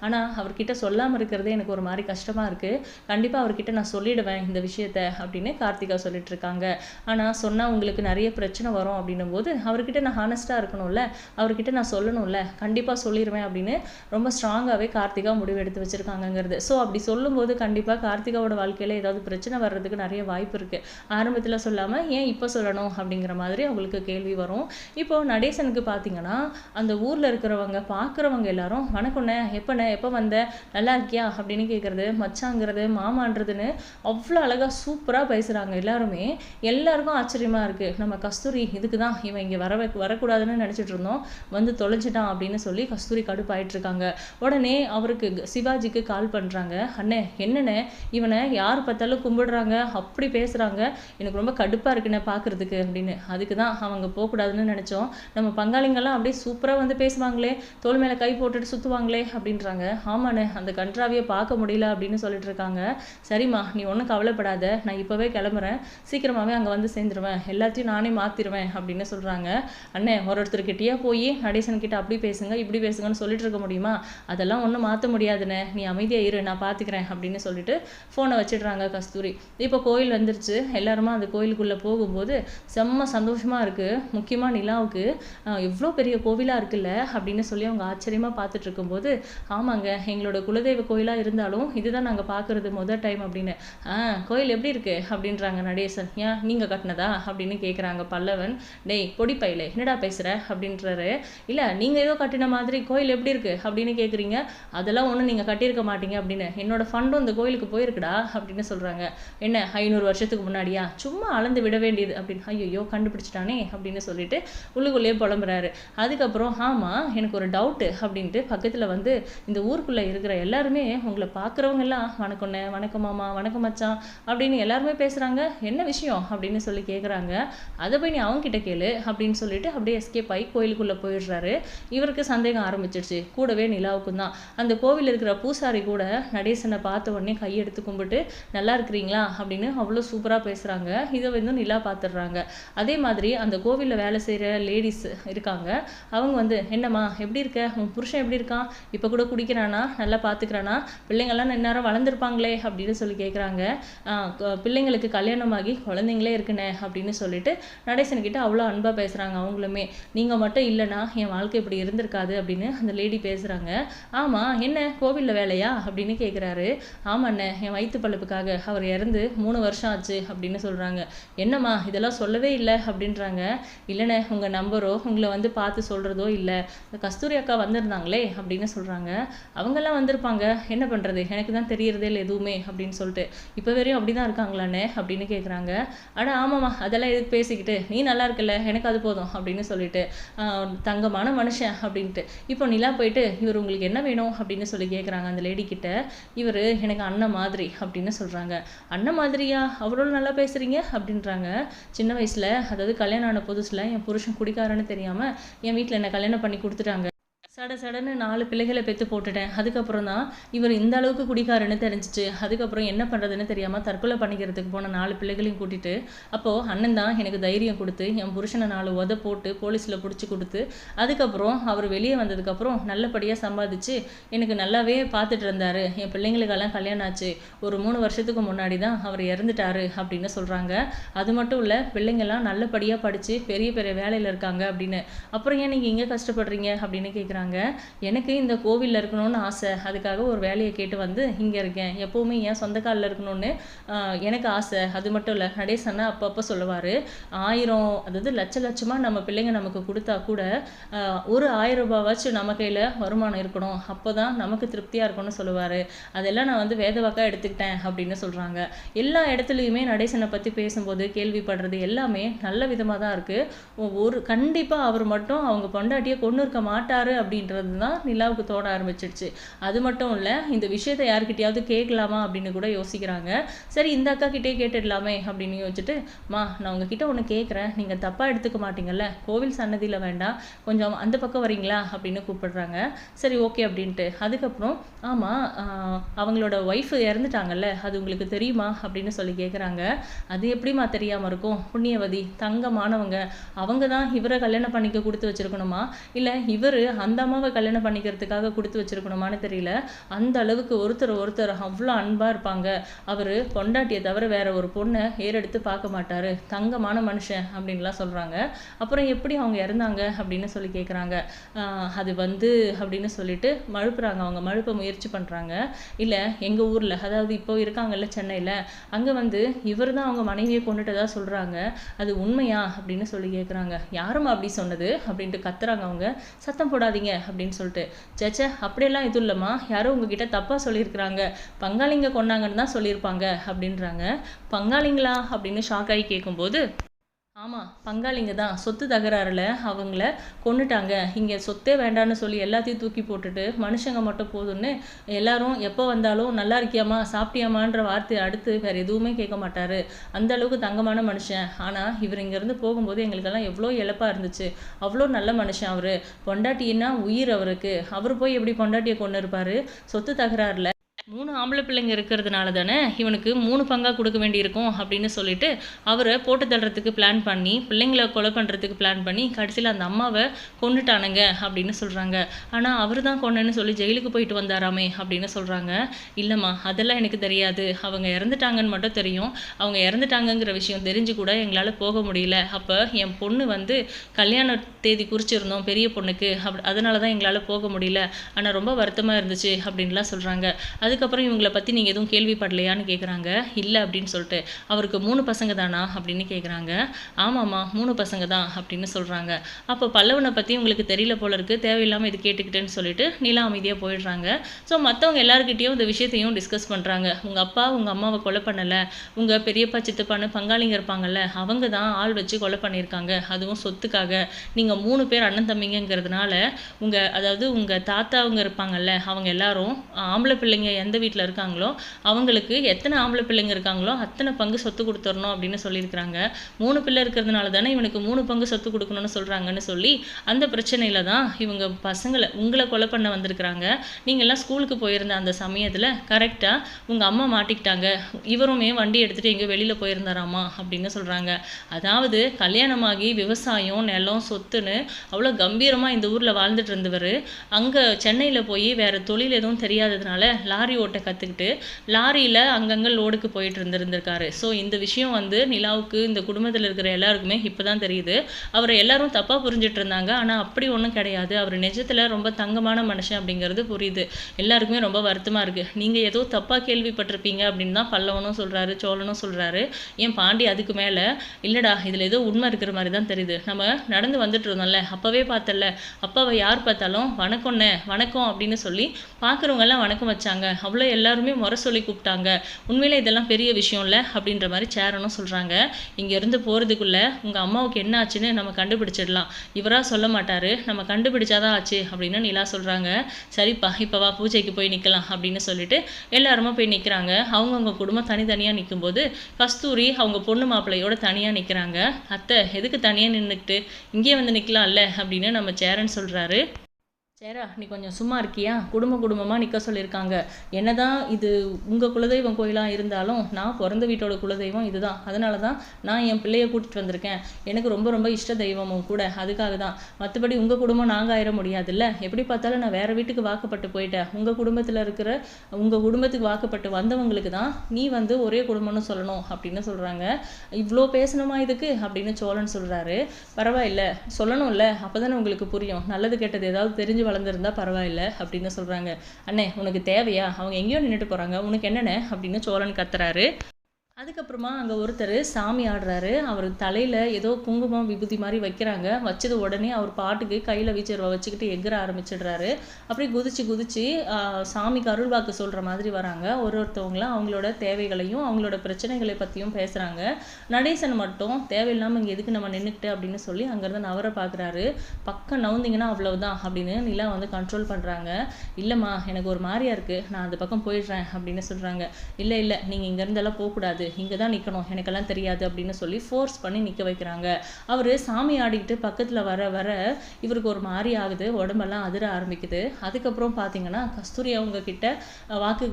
ஆனால் அவர்கிட்ட சொல்லாமல் இருக்கிறதே எனக்கு ஒரு மாதிரி கஷ்டமாக இருக்குது கண்டிப்பாக அவர்கிட்ட நான் சொல்லிடுவேன் இந்த விஷயத்த அப்படின்னு கார்த்திகா சொல்லிட்டு இருக்காங்க. ஆனால் சொன்னால் உங்களுக்கு நிறைய பிரச்சனை வரும் அப்படின்னும் போது அவர்கிட்ட நான் ஹானஸ்ட்டாக இருக்கணும்ல அவர்கிட்ட நான் சொல்லணும்ல கண்டிப்பாக சொல்லிடுவேன் அப்படின்னு ரொம்ப ஸ்ட்ராங்காகவே கார்த்திகா முடிவு எடுத்து வச்சுருக்காங்கங்கிறது. ஸோ அப்படி சொல்லும்போது கண்டிப்பாக கார்த்திகாவோட வாழ்க்கையில் ஏதாவது பிரச்சனை வர்றதுக்கு நிறைய வாய்ப்பு இருக்குது ஆரம்பத்தில் சொல்லாமல் ஏன் இப்போ சொல்லணும்? அப்படிங்கிற மாதிரி அவங்களுக்கு கேள்வி வரும். இப்போது நடேசனுக்கு பார்த்தீங்கன்னா அந்த ஊரில் இருக்கிறவங்க பார்க்குறவங்க எல்லாரும் வணக்கண்ணே எப்பண்ணே எப்போ வந்த? நல்லா இருக்கியா? அப்படின்னு கேட்குறது மச்சாங்கிறது மாமான்றதுன்னு அவ்வளோ அழகாக சூப்பராக பேசுகிறாங்க எல்லாருமே. எல்லாருக்கும் ஆச்சரியமாக இருக்குது நம்ம கஸ்தூரி இதுக்கு தான் இவன் இங்கே வர வரக்கூடாதுன்னு நினச்சிட்டு இருந்தோம். வந்து தொலைஞ்சிட்டான் அப்படின்னு சொல்லி கஸ்தூரி கடுப்பாயிட்ருக்காங்க உடனே அவருக்கு சிவாஜிக்கு கால் பண்ணுறாங்க அண்ணே என்னண்ணே? இவனை யார் பார்த்தாலும் கும்பிடுறாங்க. அப்படி பேசுகிறாங்க எனக்கு ரொம்ப கடுப்பாக இருக்குண்ணே பார்க்குறதுக்கு அப்படின்னு. அதுக்கு தான் அவங்க போகக்கூடாதுன்னு நினச்சோம். நம்ம பங்காளிங்கெல்லாம் அப்படியே சூப்பராக வந்து பேசுவாங்களே. தோல் மேலே கை போட்டுட்டு சுற்றுவாங்களே அப்படின்றாங்க. ஆமாண்ணே அந்த கன்றாவியை பார்க்க முடியல அப்படின்னு சொல்லிட்டு இருக்காங்க. சரிம்மா நீ ஒன்றும் கவலைப்படாத. நான் இப்போவே கிளம்புறேன். சீக்கிரமாகவே அங்கே வந்து வச்சுருவேன் எல்லாத்தையும் நானே மாற்றிடுவேன் அப்படின்னு சொல்கிறாங்க அண்ணே ஒரு ஒருத்தர்கிட்டயே போய் நடேசன் கிட்ட அப்படி பேசுங்க இப்படி பேசுங்கன்னு சொல்லிட்டு இருக்க முடியுமா? அதெல்லாம் ஒன்றும் மாற்ற முடியாதுண்ணே. நீ அமைதியாக இரு நான் பார்த்துக்கிறேன் அப்படின்னு சொல்லிட்டு ஃபோனை வச்சிடுறாங்க கஸ்தூரி. இப்போ கோயில் வந்துருச்சு. எல்லாருமா அந்த கோயிலுக்குள்ளே போகும்போது செம்ம சந்தோஷமாக இருக்குது முக்கியமாக நிலாவுக்கு எவ்வளோ பெரிய கோவிலாக இருக்குல்ல? அப்படின்னு சொல்லி அவங்க ஆச்சரியமாக பார்த்துட்டு இருக்கும்போது ஆமாங்க எங்களோட குலதெய்வ கோயிலாக இருந்தாலும் இதுதான் நாங்கள் பார்க்குறது முதல் டைம் அப்படின்னு. ஆ கோயில் எப்படி இருக்குது அப்படின்றாங்க நடேசன். ஏன் நீங்கள் கட்டினது அப்படின்னு கேட்குறாங்க பல்லவன். டேய் பொடி பையில என்னடா பேசுகிற அப்படின்றாரு. இல்லை நீங்கள் ஏதோ கட்டின மாதிரி கோயில் எப்படி இருக்கு? அப்படின்னு கேட்குறீங்க அதெல்லாம் ஒன்றும் நீங்கள் கட்டியிருக்க மாட்டீங்க அப்படின்னு. என்னோட ஃபண்டும் இந்த கோயிலுக்கு போயிருக்குடா அப்படின்னு சொல்கிறாங்க என்ன ஐநூறு வருஷத்துக்கு முன்னாடியா? சும்மா அளந்து விட வேண்டியது அப்படின்னு. ஐயோ கண்டுபிடிச்சிட்டானே அப்படின்னு சொல்லிட்டு உள்ளுக்குள்ளேயே புலம்புறாரு. அதுக்கப்புறம் ஆமாம் எனக்கு ஒரு டவுட்டு அப்படின்ட்டு பக்கத்தில் வந்து இந்த ஊருக்குள்ளே இருக்கிற எல்லாருமே உங்களை பார்க்குறவங்க எல்லாம் வணக்கண்ணே வணக்கம் மாமா வணக்கம் மச்சான் அப்படின்னு எல்லாருமே பேசுகிறாங்க என்ன விஷயம்? அப்படின்னு சொல்லி கேட்குறாங்க அதை போய் நீ அவங்ககிட்ட கேளு அப்படின்னு சொல்லிட்டு அப்படியே எஸ்கேப் ஆகி கோயிலுக்குள்ளே போயிடுறாரு. இவருக்கு சந்தேகம் ஆரம்பிச்சிடுச்சு கூடவே நிலாவுக்கும் தான். அந்த கோவில் இருக்கிற பூசாரி கூட நடேசனை பார்த்த உடனே கையெடுத்து கும்பிட்டு நல்லா இருக்கிறீங்களா? அப்படின்னு அவ்வளோ சூப்பராக பேசுகிறாங்க இதை வந்து நிலா பார்த்துடுறாங்க அதே மாதிரி அந்த கோவிலில் வேலை செய்கிற லேடிஸ் இருக்காங்க. அவங்க வந்து என்னம்மா எப்படி இருக்க? உன் புருஷன் எப்படி இருக்கான்? இப்போ கூட குடிக்கிறானா? நல்லா பார்த்துக்கிறானா பிள்ளைங்கள்லாம் இந்நேரம் வளர்ந்துருப்பாங்களே? அப்படின்னு சொல்லி கேட்குறாங்க பிள்ளைங்களுக்கு கல்யாணமாகி குழந்தைங்களே இருக்குண்ணே அப்படின்னு சொல்லிட்டு நடேசன்கிட்ட அவ்வளோ அன்பாக பேசுகிறாங்க அவங்களுமே. நீங்கள் மட்டும் இல்லைனா என் வாழ்க்கை இப்படி இருந்திருக்காது அப்படின்னு அந்த லேடி பேசுகிறாங்க ஆமாம் என்ன கோவிலில் வேலையா? அப்படின்னு கேட்குறாரு ஆமாண்ணே என் வயிற்று பழப்புக்காக அவர் இறந்து மூணு வருஷம் ஆச்சு அப்படின்னு சொல்கிறாங்க என்னம்மா இதெல்லாம் சொல்லவே இல்லை அப்படின்றாங்க. இல்லைண்ணே உங்கள் நம்பரோ உங்களை வந்து பார்த்து சொல்கிறதோ இல்லை. கஸ்தூரி அக்கா வந்திருந்தாங்களே அப்படின்னு சொல்கிறாங்க அவங்கெல்லாம் வந்திருப்பாங்க. என்ன பண்ணுறது எனக்கு தான் தெரியறதே இல்லை எதுவுமே அப்படின்னு சொல்லிட்டு. இப்போ வரையும் அப்படி தான் இருக்காங்களாண்ணே அப்படின்னு கேட்குறாங்க ஆனால் ஆமாம் ஆமாம்மா அதெல்லாம் எதுக்கு பேசிக்கிட்டு நீ நல்லா இருக்கல எனக்கு அது போதும் அப்படின்னு சொல்லிட்டு தங்கமான மனுஷன் அப்படின்ட்டு. இப்போ நிலா போயிட்டு இவர் உங்களுக்கு என்ன வேணும்? அப்படின்னு சொல்லி கேட்குறாங்க அந்த லேடி கிட்ட. இவர் எனக்கு அண்ணன் மாதிரி அப்படின்னு சொல்கிறாங்க அண்ணன் மாதிரியா? அவ்வளோ நல்லா பேசுகிறீங்க அப்படின்றாங்க. சின்ன வயசில் அதாவது கல்யாணம் ஆன புதுசில் என் புருஷன் குடிக்காரன்னு தெரியாமல் என் வீட்டில் என்னை கல்யாணம் பண்ணி கொடுத்துட்டாங்க. சட சடன்னு நாலு பிள்ளைகளை பெற்று போட்டுட்டேன். அதுக்கப்புறம் தான் இவர் இந்த அளவுக்கு குடிக்காருன்னு தெரிஞ்சிச்சு. அதுக்கப்புறம் என்ன பண்ணுறதுன்னு தெரியாமல் தற்கொலை பண்ணிக்கிறதுக்கு போன நாலு பிள்ளைகளையும் கூட்டிட்டு அப்போது அண்ணன் தான் எனக்கு தைரியம் கொடுத்து என் புருஷனை நாலு உத போட்டு போலீஸில் பிடிச்சி கொடுத்து அதுக்கப்புறம் அவர் வெளியே வந்ததுக்கப்புறம் நல்லபடியாக சம்பாதிச்சு எனக்கு நல்லாவே பார்த்துட்டு இருந்தார். என் பிள்ளைங்களுக்கெல்லாம் கல்யாணம் ஆச்சு. ஒரு மூணு வருஷத்துக்கு முன்னாடி தான் அவர் இறந்துட்டாரு அப்படின்னு சொல்கிறாங்க அது மட்டும் இல்லை பிள்ளைங்கள்லாம் நல்லபடியாக படித்து பெரிய பெரிய வேலையில் இருக்காங்க அப்படின்னு. அப்புறம் ஏன் நீங்கள் இங்கே கஷ்டப்படுறீங்க அப்படின்னு கேட்குறாங்க சொல்கிறாங்க எனக்கு இந்த கோவிலில் இருக்கணும்னு ஆசை. அதுக்காக ஒரு வேலையை கேட்டு வந்து இங்கே இருக்கேன். எப்போவுமே என் சொந்த காலில் இருக்கணும்னு எனக்கு ஆசை. அது மட்டும் இல்லை நடேசன்னா அப்பப்போ சொல்லுவார். ஆயிரம் அதாவது லட்ச லட்சமாக நம்ம பிள்ளைங்க நமக்கு கொடுத்தா கூட ஒரு ஆயிரம் ரூபாவாச்சும் நம்ம கையில் வருமானம் இருக்கணும். அப்போ தான் நமக்கு திருப்தியாக இருக்கும்னு சொல்லுவார். அதெல்லாம் நான் வந்து வேதவாக்காக எடுத்துக்கிட்டேன் அப்படின்னு சொல்கிறாங்க எல்லா இடத்துலையுமே நடேசனை பற்றி பேசும்போது கேள்விப்படுறது எல்லாமே நல்ல விதமாக தான் இருக்குது ஒரு கண்டிப்பாக அவர் மட்டும் அவங்க பொண்டாட்டியை கொண்டு இருக்க மாட்டார் அப்படின்னு அப்படின்றது தான் நிலாவுக்கு தோட ஆரம்பிச்சிடுச்சு. அது மட்டும் இல்லை இந்த விஷயத்தை யார்கிட்டயாவது கேட்கலாமா அப்படின்னு கூட யோசிக்கிறாங்க. சரி இந்த அக்கா கிட்டே கேட்டுடலாமே அப்படின்னு யோசிச்சுட்டு மா நான் உங்ககிட்ட ஒன்று கேட்குறேன் நீங்கள் தப்பாக எடுத்துக்க மாட்டீங்கல்ல. கோவில் சன்னதியில் வேண்டாம். கொஞ்சம் அந்த பக்கம் வரீங்களா? அப்படின்னு கூப்பிடுறாங்க. சரி ஓகே அப்படின்ட்டு. அதுக்கப்புறம் ஆமாம் அவங்களோட ஒய்ஃப் இறந்துட்டாங்கல்ல. அது உங்களுக்கு தெரியுமா? அப்படின்னு சொல்லி கேட்குறாங்க அது எப்படிமா தெரியாமல் இருக்கும்? புண்ணியவதி தங்கமானவங்க. அவங்க தான் இவரை கல்யாணம் பண்ணிக்க கொடுத்து வச்சிருக்கணுமா? இல்லை இவர் அந்த அம்மாவை கல்யாணம் பண்ணிக்கிறதுக்காக கொடுத்து வச்சிருக்கணுமான்னு தெரியல. அந்த அளவுக்கு ஒருத்தர் ஒருத்தர் அவ்வளோ அன்பாக இருப்பாங்க. அவர் பொண்டாட்டியை தவிர வேற ஒரு பொண்ணை ஏறெடுத்து பார்க்க மாட்டார். தங்கமான மனுஷன் அப்படின்லாம் சொல்கிறாங்க அப்புறம் எப்படி அவங்க இறந்தாங்க அப்படின்னு சொல்லி கேட்குறாங்க அது வந்து அப்படின்னு சொல்லிட்டு மழுப்புறாங்க. அவங்க மழுப்ப முயற்சி பண்ணுறாங்க இல்லை எங்கள் ஊரில் அதாவது இப்போ இருக்காங்கல்ல சென்னையில் அங்கே வந்து இவர் தான் அவங்க மனைவியை கொண்டுட்டதா சொல்கிறாங்க அது உண்மையா அப்படின்னு சொல்லி கேட்குறாங்க யாரும்மா அப்படி சொன்னது? அப்படின்ட்டு கத்துறாங்க அவங்க. சத்தம் போடாதீங்க. அப்படின்னு சொல்லிட்டு. சேச்சே அப்படியெல்லாம் எதுவும் இல்லைம்மா. யாரோ உங்ககிட்ட தப்பாக சொல்லியிருக்கிறாங்க. பங்காளிங்க கொண்டாங்கன்னு தான் சொல்லியிருப்பாங்க அப்படின்றாங்க. பங்காளிங்களா? அப்படின்னு ஷாக் ஆகி கேட்கும்போது ஆமாம் பங்காளிங்க தான். சொத்து தகராறில் அவங்கள கொண்டுட்டாங்க இங்கே சொத்தே வேண்டான்னு சொல்லி எல்லாத்தையும் தூக்கி போட்டுட்டு மனுஷங்க மட்டும் போதும்னு எல்லாரும் எப்போ வந்தாலும் நல்லா இருக்கியாமா சாப்பிட்டியாமான்ற வார்த்தையை அடுத்து வேறு எதுவுமே கேட்க மாட்டார். அந்த அளவுக்கு தங்கமான மனுஷன். ஆனால் இவர் இங்கேருந்து போகும்போது எங்களுக்கெல்லாம் எவ்வளோ இழப்பாக இருந்துச்சு. அவ்வளோ நல்ல மனுஷன் அவர். பொண்டாட்டின்னா உயிர் அவருக்கு. அவர் போய் எப்படி பொண்டாட்டியை கொண்டு இருப்பார் சொத்து தகராறில் மூணு ஆம்பளை பிள்ளைங்க இருக்கிறதுனால தானே இவனுக்கு மூணு பங்காக கொடுக்க வேண்டியிருக்கும் அப்படின்னு சொல்லிட்டு அவரை போட்டு தள்ளுறதுக்கு பிளான் பண்ணி பிள்ளைங்கள கொலை பண்ணுறதுக்கு பிளான் பண்ணி கடைசியில் அந்த அம்மாவை கொண்டுட்டானுங்க அப்படின்னு சொல்கிறாங்க ஆனால் அவர் தான் கொண்டேன்னு சொல்லி ஜெயிலுக்கு போயிட்டு வந்தாராமே அப்படின்னு சொல்கிறாங்க இல்லைம்மா அதெல்லாம் எனக்கு தெரியாது. அவங்க இறந்துட்டாங்கன்னு மட்டும் தெரியும். அவங்க இறந்துட்டாங்கங்கிற விஷயம் தெரிஞ்சு கூட எங்களால் போக முடியல. அப்போ என் பொண்ணு வந்து கல்யாண தேதி குறிச்சிருந்தோம் பெரிய பொண்ணுக்கு. அப் அதனால தான் எங்களால் போக முடியல. ஆனால் ரொம்ப வருத்தமாக இருந்துச்சு அப்படின்லாம் சொல்கிறாங்க அது அதுக்கப்புறம் இவங்களை பற்றி நீங்கள் எதுவும் கேள்விப்படலையான்னு கேட்குறாங்க இல்லை அப்படின்னு சொல்லிட்டு. அவருக்கு மூணு பசங்க தானா அப்படின்னு கேட்குறாங்க ஆமாம்மா மூணு பசங்க தான் அப்படின்னு சொல்கிறாங்க அப்போ பல்லவனை பற்றி உங்களுக்கு தெரியல போல இருக்குது தேவையில்லாமல் இது கேட்டுக்கிட்டேன்னு சொல்லிட்டு நிலா அமைதியாக போயிடுறாங்க. ஸோ மற்றவங்க எல்லாருக்கிட்டேயும் இந்த விஷயத்தையும் டிஸ்கஸ் பண்ணுறாங்க உங்கள் அப்பா உங்கள் அம்மாவை கொலை பண்ணலை. உங்கள் பெரியப்பா சித்தப்பான்னு பங்காளிங்க இருப்பாங்கல்ல அவங்க தான் ஆள் வச்சு கொலை பண்ணியிருக்காங்க. அதுவும் சொத்துக்காக. நீங்கள் மூணு பேர் அண்ணன் தம்பிங்கிறதுனால உங்கள் அதாவது உங்கள் தாத்தாவங்க இருப்பாங்கல்ல அவங்க எல்லாரும் ஆம்பளை பிள்ளைங்க எந்த வீட்டில் இருக்காங்களோ அவங்களுக்கு எத்தனை ஆம்பளை பிள்ளைங்க இருக்காங்களோ அத்தனை பங்கு சொத்து கொடுத்துடணும் அப்படின்னு சொல்லியிருக்கிறாங்க. மூணு பிள்ளை இருக்கிறதுனால தானே இவனுக்கு மூணு பங்கு சொத்து கொடுக்கணும்னு சொல்கிறாங்கன்னு சொல்லி அந்த பிரச்சனையில் தான் இவங்க பசங்களை உங்களை கொலை பண்ண வந்திருக்கிறாங்க. நீங்கள்லாம் ஸ்கூலுக்கு போயிருந்த அந்த சமயத்தில் கரெக்டாக உங்கள் அம்மா மாட்டிக்கிட்டாங்க. இவருமே வண்டி எடுத்துகிட்டு எங்கே வெளியில் போயிருந்தாராமா அப்படின்னு சொல்கிறாங்க அதாவது கல்யாணமாகி விவசாயம் நிலம் சொத்துன்னு அவ்வளோ கம்பீரமாக இந்த ஊரில் வாழ்ந்துட்டு இருந்தவர். அங்கே சென்னையில் போய் வேறு தொழில் எதுவும் தெரியாததுனால லாரி ஓட்ட கற்றுக்கிட்டு லாரியில் அங்கங்கே லோடுக்கு போயிட்டு இருந்திருந்திருக்காரு. ஸோ இந்த விஷயம் வந்து நிலாவுக்கு இந்த குடும்பத்தில் இருக்கிற எல்லாருக்குமே இப்போ தான் தெரியுது. அவரை எல்லாரும் தப்பாக புரிஞ்சிட்டு இருந்தாங்க. ஆனால் அப்படி ஒன்றும் கிடையாது. அவர் நிஜத்தில் ரொம்ப தங்கமான மனுஷன் அப்படிங்கிறது புரியுது. எல்லாருக்குமே ரொம்ப வருத்தமாக இருக்குது நீங்கள் ஏதோ தப்பாக கேள்விப்பட்டிருப்பீங்க அப்படின்னு தான் பல்லவனும் சொல்கிறாரு சோழனும் சொல்கிறாரு ஏன் பாண்டி அதுக்கு மேலே? இல்லைடா இதில் ஏதோ உண்மை இருக்கிற மாதிரி தான் தெரியுது. நம்ம நடந்து வந்துட்டு இருந்தோம்ல அப்போவே பார்த்தல அப்பாவை யார் பார்த்தாலும் வணக்கம்ண்ணே வணக்கம் அப்படின்னு சொல்லி பார்க்குறவங்கெல்லாம் வணக்கம் வச்சாங்க. அவ்வளோ எல்லாருமே முறை சொல்லி கூப்பிட்டாங்க. உண்மையில் இதெல்லாம் பெரிய விஷயம் இல்லை அப்படின்ற மாதிரி சேரனும் சொல்கிறாங்க இங்கேருந்து போகிறதுக்குள்ளே உங்கள் அம்மாவுக்கு என்ன ஆச்சுன்னு நம்ம கண்டுபிடிச்சிடலாம். இவராக சொல்ல மாட்டார். நம்ம கண்டுபிடிச்சாதான் ஆச்சு அப்படின்னு நிலா சொல்கிறாங்க சரிப்பா இப்போ வா பூஜைக்கு போய் நிற்கலாம் அப்படின்னு சொல்லிட்டு எல்லாருமா போய் நிற்கிறாங்க அவங்கவுங்க குடும்பம் தனித்தனியாக நிற்கும்போது கஸ்தூரி அவங்க பொண்ணு மாப்பிள்ளையோட தனியாக நிற்கிறாங்க அத்தை எதுக்கு தனியாக நின்றுக்கிட்டு இங்கேயே வந்து நிற்கலாம்ல அப்படின்னு நம்ம சேரன் சொல்கிறாரு சேரா நீ கொஞ்சம் சும்மா இருக்கியா? குடும்ப குடும்பமாக நிற்க சொல்லியிருக்காங்க என்னதான் இது உங்கள் குலதெய்வம் கோயிலாக இருந்தாலும் நான் பிறந்த வீட்டோட குலதெய்வம் இதுதான். அதனால தான் நான் என் பிள்ளைய கூட்டிகிட்டு வந்திருக்கேன். எனக்கு ரொம்ப ரொம்ப இஷ்ட தெய்வமும் கூட. அதுக்காக தான் மற்றபடி உங்கள் குடும்பம் நாங்கள் ஆயிட முடியாதுல்ல? எப்படி பார்த்தாலும் நான் வேறு வீட்டுக்கு வாக்கப்பட்டு போயிட்டேன். உங்கள் குடும்பத்தில் இருக்கிற உங்கள் குடும்பத்துக்கு வாக்கப்பட்டு வந்தவங்களுக்கு தான் நீ வந்து ஒரே குடும்பம்னு சொல்லணும் அப்படின்னு சொல்கிறாங்க இவ்வளோ பேசணுமா இதுக்கு? அப்படின்னு சோழன் சொல்கிறாரு பரவாயில்ல. சொல்லணும்ல. அப்போ தானே உங்களுக்கு புரியும். நல்லது கெட்டது ஏதாவது தெரிஞ்சு வளர்ந்துருந்தா பரவாயில்ல அப்படின்னு சொல்கிறாங்க அண்ணே உனக்கு தேவையா? அவங்க எங்கேயோ நின்றுட்டு போகிறாங்க உனக்கு என்னென்ன அப்படின்னு சோழன் கத்துறாரு. அதுக்கப்புறமா அங்கே ஒருத்தர் சாமி ஆடுறாரு. அவர் தலையில் ஏதோ குங்குமம் விபூதி மாதிரி வைக்கிறாங்க. வச்சது உடனே அவர் பாட்டுக்கு கையில் வீச்சருவா வச்சுக்கிட்டு எகிற ஆரம்பிச்சிடுறாரு. அப்படியே குதிச்சு குதிச்சு சாமிக்கு அருள்வாக்கு சொல்கிற மாதிரி வராங்க. ஒரு ஒருத்தவங்களும் அவங்களோட தேவைகளையும் அவங்களோட பிரச்சனைகளை பற்றியும் பேசுகிறாங்க நடேசன் மட்டும் தேவையில்லாமல் இங்கே எதுக்கு நம்ம நின்றுக்கிட்டு அப்படின்னு சொல்லி அங்கேருந்து நவரை பார்க்குறாரு பக்கம் நவுந்தீங்கன்னா அவ்வளவுதான் அப்படின்னு நிலா வந்து கண்ட்ரோல் பண்ணுறாங்க இல்லைம்மா எனக்கு ஒரு மாதிரியா இருக்குது நான் அந்த பக்கம் போயிடுறேன் அப்படின்னு சொல்கிறாங்க இல்லை இல்லை நீங்கள் இங்கேருந்தெல்லாம் போகக்கூடாது. இங்கே தான் நிற்கணும் எனக்கெல்லாம் தெரியாது அப்படின்னு சொல்லி ஃபோர்ஸ் பண்ணி நிற்க வைக்கிறாங்க. அவர் சாமி ஆடிக்கிட்டு பக்கத்தில் வர வர இவருக்கு ஒரு மாதிரி ஆகுது உடம்பெல்லாம் அதிர ஆரம்பிக்குது. அதுக்கப்புறம் பார்த்தீங்கன்னா கஸ்தூரி அவங்க கிட்ட வாக்கு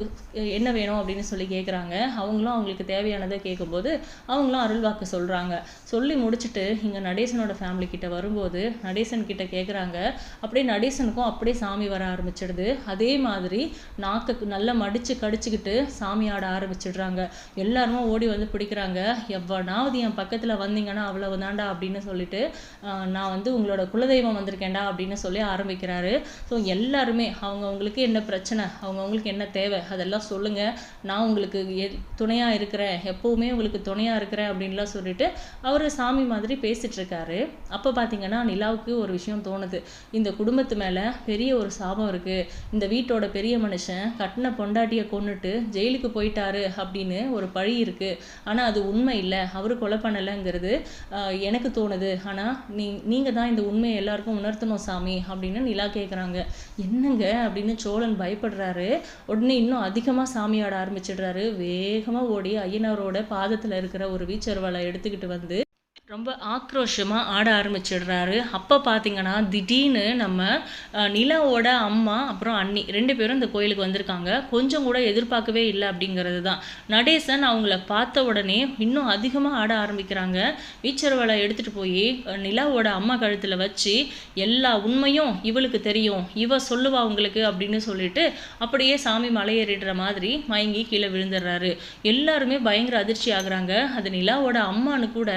என்ன வேணும் அப்படின்னு சொல்லி கேட்குறாங்க அவங்களும் அவங்களுக்கு தேவையானதை கேட்கும்போது அவங்களும் அருள் வாக்கு சொல்கிறாங்க சொல்லி முடிச்சுட்டு இங்கே நடேசனோட ஃபேமிலி கிட்ட வரும்போது நடேசன் கிட்ட கேட்குறாங்க அப்படியே நடேசனுக்கும் அப்படியே சாமி வர ஆரம்பிச்சிடுது. அதே மாதிரி நாக்கு நல்லா மடித்து கடிச்சுக்கிட்டு சாமி ஆட ஆரம்பிச்சிடுறாங்க. எல்லாருமே ஓடி வந்து பிடிக்கிறாங்க. எவ்வளோனாவது என் பக்கத்தில் வந்தீங்கன்னா அவ்வளவு தாண்டா அப்படின்னு சொல்லிட்டு நான் வந்து உங்களோட குலதெய்வம் வந்திருக்கேன்டா அப்படின்னு சொல்லி ஆரம்பிக்கிறாரு. ஸோ எல்லாருமே அவங்கவுங்களுக்கு என்ன பிரச்சனை அவங்கவுங்களுக்கு என்ன தேவை அதெல்லாம் சொல்லுங்கள் நான் உங்களுக்கு எ- துணையாக இருக்கிறேன் எப்போவுமே உங்களுக்கு துணையாக இருக்கிறேன் அப்படின்லாம் சொல்லிட்டு அவர் சாமி மாதிரி பேசிட்டு இருக்காரு அப்போ பார்த்தீங்கன்னா நிலாவுக்கு ஒரு விஷயம் தோணுது. இந்த குடும்பத்து மேலே பெரிய ஒரு சாபம் இருக்குது இந்த வீட்டோட பெரிய மனுஷன் கட்டின பொண்டாட்டியை கொண்டுட்டு ஜெயிலுக்கு போயிட்டாரு அப்படின்னு ஒரு பழி இருக்குது இருக்கு. ஆனால் அது உண்மை இல்லை. அவர் கொலை பண்ணலைங்கிறது எனக்கு தோணுது. ஆனால் நீ நீங்கள் தான் இந்த உண்மையை எல்லாருக்கும் உணர்த்தணும் சாமி அப்படின்னு நிலா கேட்குறாங்க என்னங்க அப்படின்னு சோழன் பயப்படுறாரு. உடனே இன்னும் அதிகமாக சாமி ஆட ஆரம்பிச்சிடுறாரு. வேகமாக ஓடி ஐயனாரோட பாதத்தில் இருக்கிற ஒரு வீச்சர்வலை எடுத்துக்கிட்டு வந்து ரொம்ப ஆக்ரோஷமாக ஆட ஆரம்பிச்சிடுறாரு. அப்போ பார்த்தீங்கன்னா திடீர்னு நம்ம நிலாவோட அம்மா அப்புறம் அண்ணி ரெண்டு பேரும் இந்த கோயிலுக்கு வந்திருக்காங்க. கொஞ்சம் கூட எதிர்பார்க்கவே இல்லை அப்படிங்கிறது தான் நடேசன் அவங்கள பார்த்த உடனே இன்னும் அதிகமாக ஆட ஆரம்பிக்கிறாங்க. வீச்சரவலை எடுத்துகிட்டு போய் நிலாவோட அம்மா கழுத்தில் வச்சு எல்லா உண்மையும் இவளுக்கு தெரியும். இவ சொல்லுவா உங்களுக்கு அப்படின்னு சொல்லிட்டு அப்படியே சாமி மலையேறிடுற மாதிரி மயங்கி கீழே விழுந்துடுறாரு. எல்லாருமே பயங்கர அதிர்ச்சி ஆகுறாங்க. அது நிலாவோட அம்மானு கூட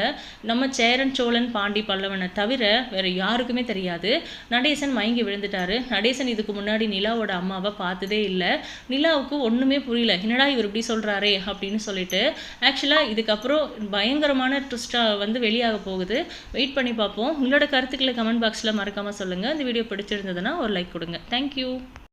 நம்ம நம்ம சேரன் சோழன் பாண்டி பல்லவனை தவிர வேற யாருக்குமே தெரியாது. நடேசன் மயங்கி விழுந்துட்டாரு. நடேசன் இதுக்கு முன்னாடி நிலாவோட அம்மாவை பார்த்ததே இல்லை. நிலாவுக்கு ஒன்றுமே புரியல. என்னடா இவர் இப்படி சொல்கிறாரே அப்படின்னு சொல்லிட்டு. ஆக்சுவலாக இதுக்கப்புறம் பயங்கரமான ட்விஸ்டா வந்து வெளியாக போகுது. வெயிட் பண்ணி பார்ப்போம். உங்களோட கருத்துக்களை கமெண்ட் பாக்ஸில் மறக்காமல் சொல்லுங்கள் இந்த வீடியோ பிடிச்சிருந்ததுன்னா ஒரு லைக் கொடுங்க. தேங்க்யூ